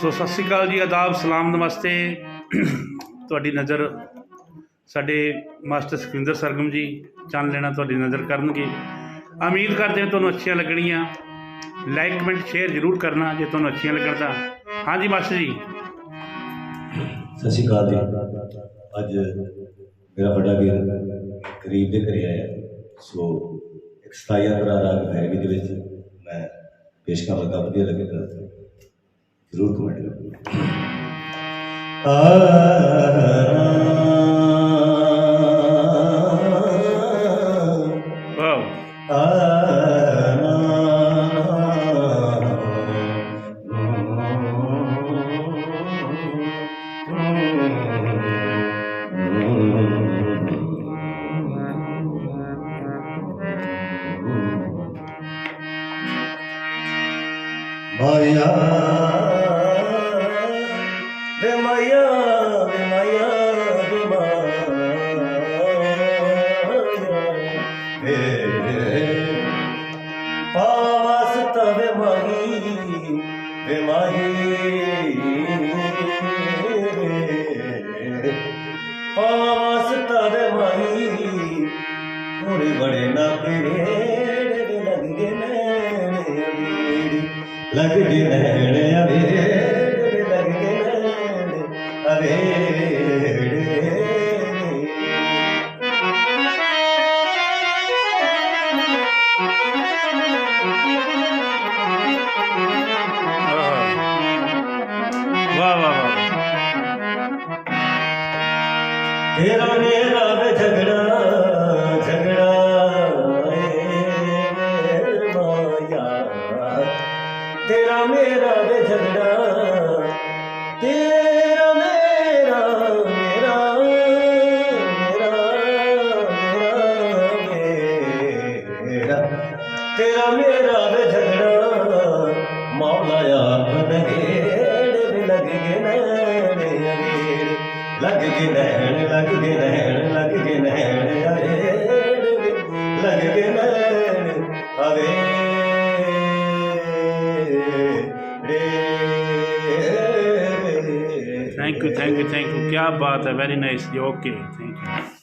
ਸੋ ਸਤਿ ਸ਼੍ਰੀ ਅਕਾਲ ਜੀ, ਆਦਾਬ, ਸਲਾਮ, ਨਮਸਤੇ। ਤੁਹਾਡੀ ਨਜ਼ਰ ਸਾਡੇ ਮਾਸਟਰ ਸੁਖਿੰਦਰ ਸਰਗਮ ਜੀ ਚੰਨ ਲੈਣਾ ਤੁਹਾਡੀ ਨਜ਼ਰ ਕਰਨਗੇ। ਉਮੀਦ ਕਰਦੇ ਹਾਂ ਤੁਹਾਨੂੰ ਅੱਛੀਆਂ ਲੱਗਣੀਆਂ। ਲਾਈਕ, ਕਮੈਂਟ, ਸ਼ੇਅਰ ਜ਼ਰੂਰ ਕਰਨਾ ਜੇ ਤੁਹਾਨੂੰ ਅੱਛੀਆਂ ਲੱਗਣ ਤਾਂ। ਹਾਂਜੀ, ਮਾਸਟਰ ਜੀ। ਸਤਿ ਸ਼੍ਰੀ ਅਕਾਲ ਜੀ। ਅੱਜ ਮੇਰਾ ਵੱਡਾ ਵੀਰ ਗਰੀਬ ਦੇ ਘਰੇ ਆਇਆ। ਸੋ ਇੱਕ ਸਤਾਈ ਅੰਤਰਾ ਰਾਗ ਭੈਰਵੀ ਦੇ ਵਿੱਚ ਮੈਂ ਪੇਸ਼ ਕਰਨ ਲੱਗਾ, ਵਧੀਆ ਲੱਗੇਗਾ ਜ਼ਰੂਰ ਕਮੈਂਟ ਕਰੋ ਮਾਇਆ। ਵੇ ਮਾਇਆ ਵੇ ਮਾਇਆ ਵੇ ਮਾਇਆ। ਪਾਵਸ ਤਵੇ ਮਾਹੀ, ਵੇ ਮਾਹੀ। ਪਾਵਸ ਤਵੇ ਮਾਹੀ, ਪੂਰੇ ਬੜੇ ਨਾ ਪੇੜੇ। ਲੱਗ ਗਏ ਨੈਣੇ ਅਵੇੜੇ ਲੱਗ ਨੈਣੇ ਤੇਰਾ ਮੇਰਾ ਝਗੜਾ ਝਗੜਾ। ਤੇਰਾ ਮੇਰਾ ਵੇ ਝਗੜਾ ਤੇਰਾ ਮੇਰਾ ਮੇਰਾ ਮੇਰਾ ਮੇਰਾ ਮੇਰਾ ਤੇਰਾ ਮੇਰਾ ਵੇ ਝਗੜਾ ਮੌਲਾ ਆਪ ਨਗੇੜ ਵੀ ਲੱਗ ਗਏ ਨੈਣੇ, ਲੱਗ ਗਏ ਨੈਣ, ਲੱਗ ਗਏ ਨੈਣ, ਲੱਗ ਗਏ ਨੈਣ। Thank you thank you thank you ਕੀ ਬਾਤ ਹੈ ਵੈਰੀ ਨਾਈਸ ਜੀ ਓਕੇ ਥੈਂਕ ਯੂ